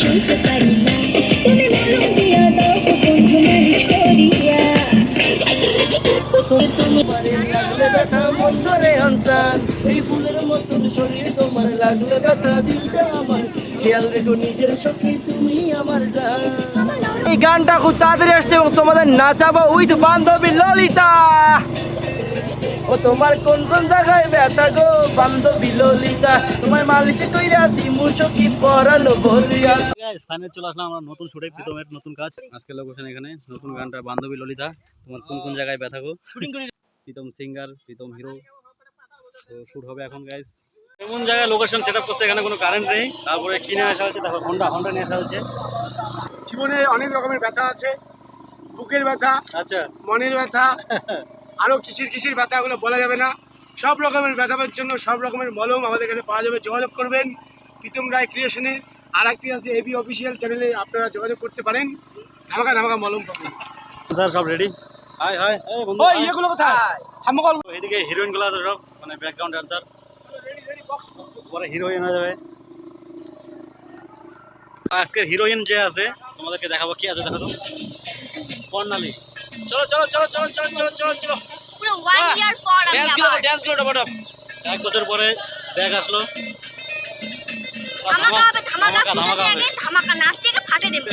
সইতে পারি না তুমি মলম দিয়া দাও বন্ধু মালিশ করিয়া এই ফুলের মতন গানটা খুব তাড়াতাড়ি আসছে এবং তোমাদের নাচাবো উইথ বান্ধবী ললিতা। ও তোমার কোন কোন জায়গায় ব্যথা গো বান্ধবী ললিতা? তোমার মালিশ কইরা দিমু সখী পরানো বলিয়া ফাইনাল চলে আসলাম আমরা নতুন শুটে প্রীতমের নতুন কাজ। আজকে লোকেশন এখানে নতুন গানটা বান্ধবী ললিতা। তোমার কোন কোন জায়গায় ব্যথা গো? শুটিং করে প্রীতম সিঙ্গার প্রীতম হিরো তো শুট হবে এখন গাইস এমন জায়গায় লোকেশন সেট আপ করছে এখানে কোনো কারেন্ট নেই। তারপরে কিনে আসা হচ্ছে তারপর হন্ডা হন্ডা নিয়ে আসা হচ্ছে জীবনে অনেক রকমের ব্যথা আছে। বুকের ব্যথা আচ্ছা। মনের ব্যথা আরও কিসির কিসির ব্যথাগুলো বলা যাবে না। সব রকমের ব্যথার জন্য সব রকমের মলম আমাদের কাছে পাওয়া যাবে। যোগাযোগ করবেন প্রীতম রায় ক্রিয়েশনে আর একটি আছে এবি অফিসিয়াল চ্যানেলে আপনারা যোগাযোগ করতে পারেন। ধামাকা ধামাকা মলম পাবেন। স্যার সব রেডি হাই হাই। বন্ধু ওই ইয়েগুলো কোথায়? থামকল এদিকে হিরোইনগুলো আছে সব মানে ব্যাকগ্রাউন্ড ডান্সার পরে হিরোইন হয়ে যাবে। আজকের হিরোইন যে আছে তোমাদেরকে দেখাবো কি আছে দেখো তো কর্ণালী। চলো চলো চলো চলো চলো চলো চলো চলো। ড্যান্সগুলো ড্যান্সগুলো ডবডব এক বছর পরে ব্যাগ আসলো। ধামাকা হবে ধামাকা ধামাকা ধামাকা আগে ধামাকা নাচছে ফাটে দেবে।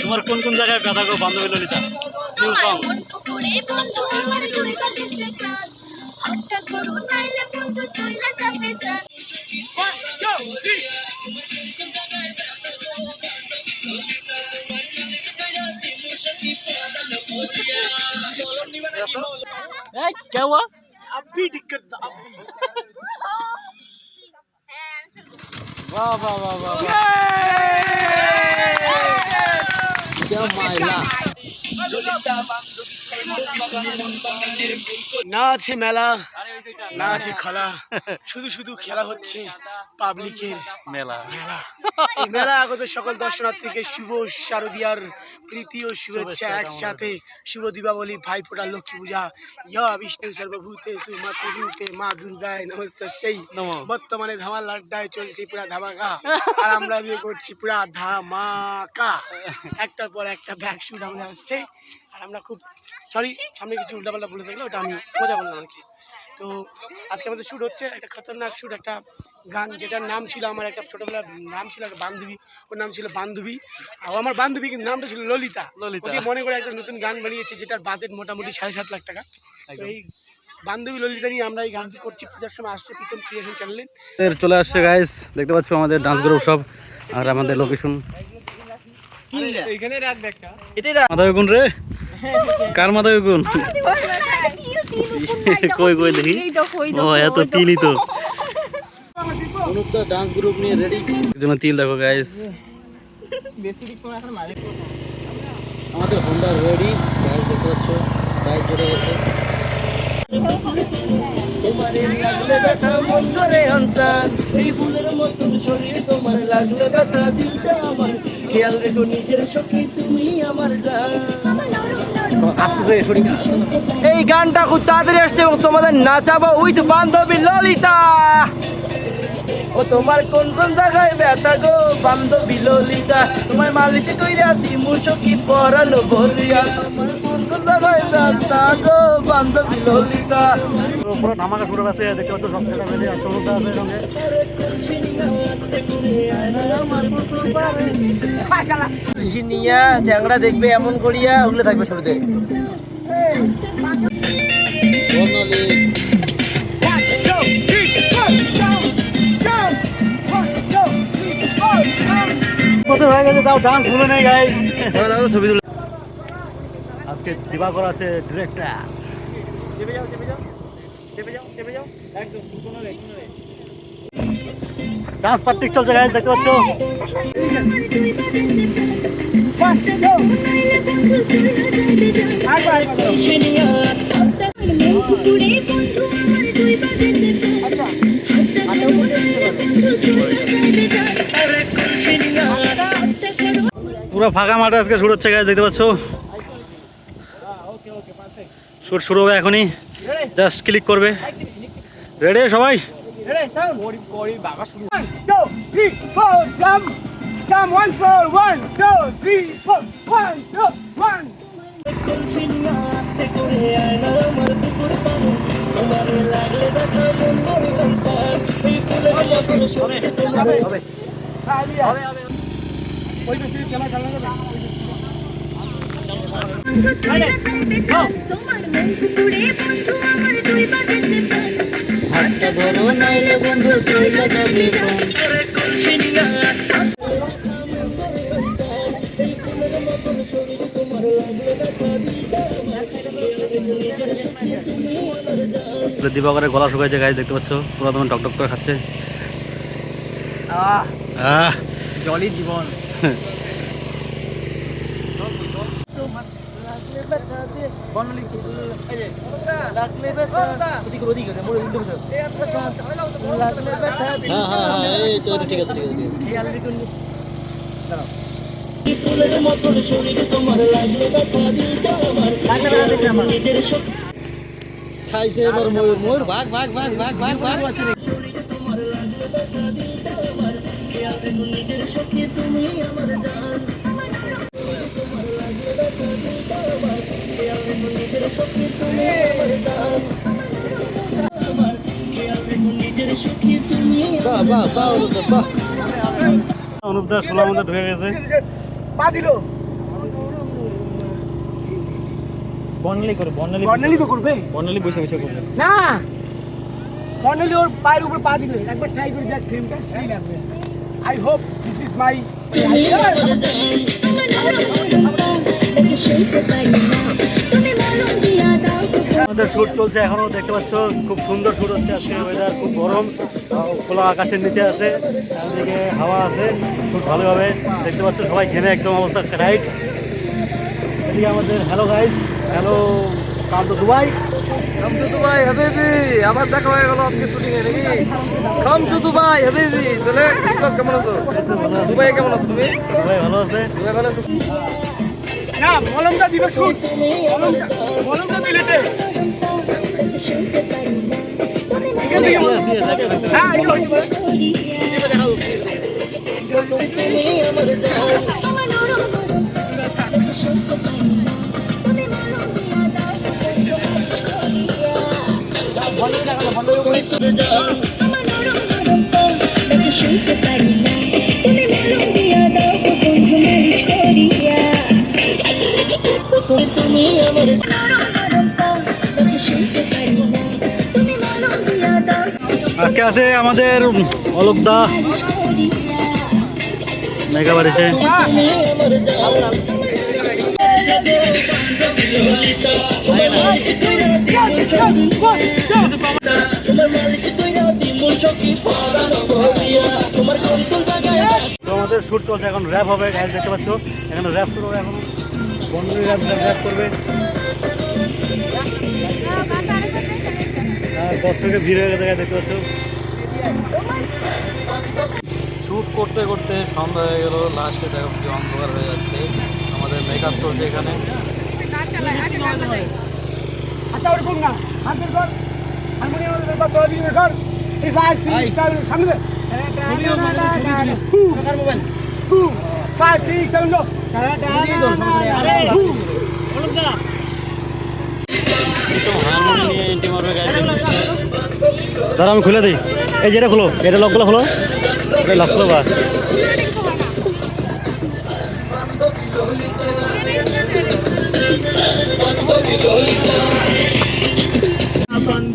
তোমার কোন কোন জায়গায় ব্যথা গো বান্ধবী ললিতা? নিউ সং বন্ধু আমার দুই বাজে না আছে মেলা না আছে খেলা। শুধু শুধু খেলা হচ্ছে। পাবলিকের মেলা। মেলা। এই মেলা আগত সকল দর্শনার্থীকে শুভ শারদিয়ার প্রীতি ও শুভেচ্ছা একসাথে শুভ দীপাবলি ভাই ফোটা লক্ষ্মী পূজা। ইয়া বিষ্ণু সর্বভূতে সুমাতৃরূপে মা দুর্গায় নমস্ত সেই বর্তমানে ধামা লাড্ডায় চলছে পুরা ধামাকা। আর আমরা দিয়ে করছি পুরা ধামাকা। একটার পর একটা ব্যাক শুট আমাদের আসছে। আর আমরা খুব সরি সামনে কিছু উল্টাপাল্টা বলে থাকলে ওটা আমি মজা করলাম আর কি তো আজকে আমাদের শ্যুট হচ্ছে একটা খতরনাক শ্যুট একটা গান যেটার নাম ছিল আমার একটা ছোটোবেলার নাম ছিল একটা বান্ধবী ওর নাম ছিল বান্ধবী। আর আমার বান্ধবী কিন্তু নামটা ছিল ললিতা। ললিতা। মনে করে একটা নতুন গান বানিয়েছে যেটার বাজেট মোটামুটি সাড়ে সাত লাখ টাকা। এই বান্ধবী ললিতা নিয়ে আমরা এই গানটি করছি পূজার সময় আসছে প্রীতম ক্রিয়েশন চ্যানেলে চলে আসছে গাইস দেখতে পাচ্ছ আমাদের ডান্স গ্রুপ সব আর আমাদের লোকেশন বেগুন রে। কার মাথা বেগুন কই কই দেখি? ও এত তিলই তো। অনুপ ডান্স গ্রুপ নিয়ে রেডি জন্য তিল দেখো গাইস আমাদের হোন্ডা রেডি গাইস দেখতে পাচ্ছ গাইস জুড়ে গেছে তোমার লাগলে ব্যথা বন্ধরে আনসান এই ফুলের মতন শরীর তোমার লাগলে ব্যথা দিলটা আমার। খেয়াল রেখো নিজের সখী তুমি আমার জান আসতেছে শুটিং এই গানটা খুব তাড়াতাড়ি আসছে এবং তোমাদের নাচাবো উইথ বান্ধবী ললিতা। ও তোমার কোন কোন জায়গায় ব্যথা গো, বান্ধবী ললিতা? তোমার মালিশ কইরা দিমু সখী পরানো বলিয়া। আছে দেখতে পাচ্ছ সব আর সরুটা আছে সঙ্গে চ্যাংড়া দেখবে এমন করিয়া ওগুলো থাকবে শুরুতে কত হয়ে গেছে তাও ডান্স ভুলে নেই গাই ছবি তুলে। আজকে দিবাকর আছে ডিরেক্টর চেপে যাও চেপে যাও ডান্স পার্টিক চলছে গাইজ দেখতে পাচ্ছ? পুরো ফাঁকা মাঠে আজকে শুরু হচ্ছে গাইজ দেখতে পাচ্ছ? শুট শুরু হবে এখনই। জাস্ট ক্লিক করবে। রেডি সবাই? Some one four হাতটা ধরো নাইলে বন্ধু চলে যাবে প্রাণ গলা শুকাইছে গাছ দেখতে পাচ্ছ? পুরো তোমার টকটক করে খাচ্ছে। আহ জলই জীবন হ্যাঁ হ্যাঁ হ্যাঁ এই তো ঠিক আছে ঠিক আছে ঠিক আছে খাইছে এবার ময়ূর ময়ূর ভাগ ভাগ ভাগ ভাগ ভাগ ভাগ। বাহ বাহ বাহ অনুপদা বাহ অনুপদা ষোলোর মধ্যে ঢুকে গেছে বর্ণালী করে বর্ণালী কর্নেলি তো করবে বর্ণালী বসে বসে করবে না কর্নেলি ওর পায়ের উপর পা দিবে একবার ট্রাই করে দেখ ফ্রেমটা সেই লাগবে I hope this is my দেখে আমাদের শুট চলছে এখনও দেখতে পাচ্ছ খুব সুন্দর শুট হচ্ছে। আজকে ওয়েদার খুব গরম খোলা আকাশের নিচে আছে চারিদিকে হাওয়া আছে খুব ভালো হবে। দেখতে পাচ্ছ সবাই ঘেমে একদম অবস্থা রাইট এদিকে আমাদের হ্যালো গাইজ হ্যালো কাম তো দুবাই। কাম টু দুবাই হাবিবি আবার দেখা হয়ে গেল আজকে শুটিং এ নাকি? কাম টু দুবাই হাবিবি চলে কেমন আছো। দুবাই কেমন আছো তুমি? দুবাই ভালো আছে। দুবাই ভালো আছো? না, মলমটা দিবে শুট মলমটা মলমটা দিলে দে। দেখে সইতে পারি না তুমি এখান থেকে বল। হ্যাঁ সইতে পারি না তুমি আমার তুমি দাও আজকে আছে আমাদের অলোকদা। মেঘা বাড়িছে আমাদের শ্যুট চলছে এখন র্যাপ হবে দেখতে পাচ্ছ? এখানে র্যাপ শুরু হবে এখন বন্ধুরা র্যাপ করবে দর্শকের ভিড় হয়ে গেছে দেখতে পাচ্ছ? শ্যুট করতে করতে সন্ধ্যা হয়ে গেল লাস্টে দেখো কি অন্ধকার হয়ে যাচ্ছে। আমাদের মেকআপ চলছে এখানে। আচ্ছা সামনে দাঁড়া আমি খুলে দিই। এই যেটা খুলো। এটা লকগুলো খুলো। এই লক খুলো। বাস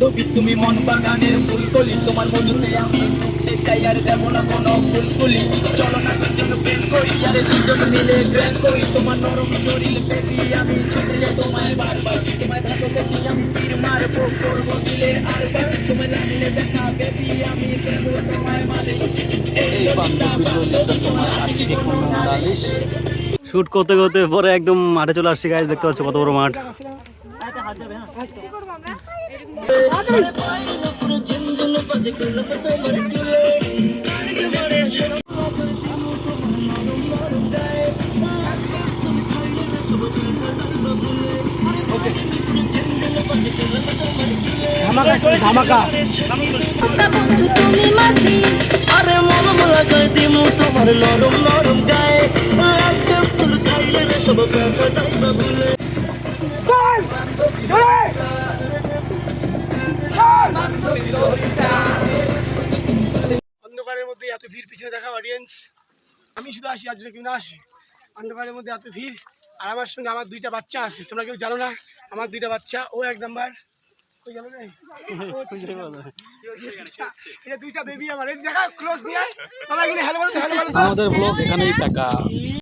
বান্ধবী তুমি মন বাগানের ফুলকলি। তোমার মধুতে আমি ঢুকতে চাই আর দেবো না কোনো ফুলকুলি। চলো না দুজন প্রেম করি আরে দুজন মিলে প্রেম করি। তোমার নরম শরীর পেটি আমি ছুটে যাই তোমায় বারবার। তোমায় থাকো বেশি আমি তীর মারবো করব দিলে আর বার তোমায় লাগলে দেখা বেবি আমি দেবো তোমায় মালিশ। এই বান্ধবী তোমার আছে কোনো নালিশ শ্যুট করতে করতে পরে একদম মাঠে চলে আসছি গাছ দেখতে পাচ্ছ কত বড় মাঠ। ধামাকা বন্ধু তুমি মাঝি আরে মন লাগাই দিমু তোমার নরম নরম গায়ে লাগবে ফুল খাইলে সব ব্যথা যাইবা ভুলে অন্ধকারের মধ্যে এত ভিড়, পিছনে দেখা অডিয়েন্স আমি শুধু আসি, আর যদি কেউ না আসি, অন্ধকারের মধ্যে এত ভিড়। আর আমার সঙ্গে আমার দুইটা বাচ্চা আছে, তোমরা কেউ জানো না, আমার দুইটা বাচ্চা, ও এক নাম্বার। এটা দুইটা বেবি আমার। দেখা ক্লোজ আমাদের ব্লগ এখানেই টাকা।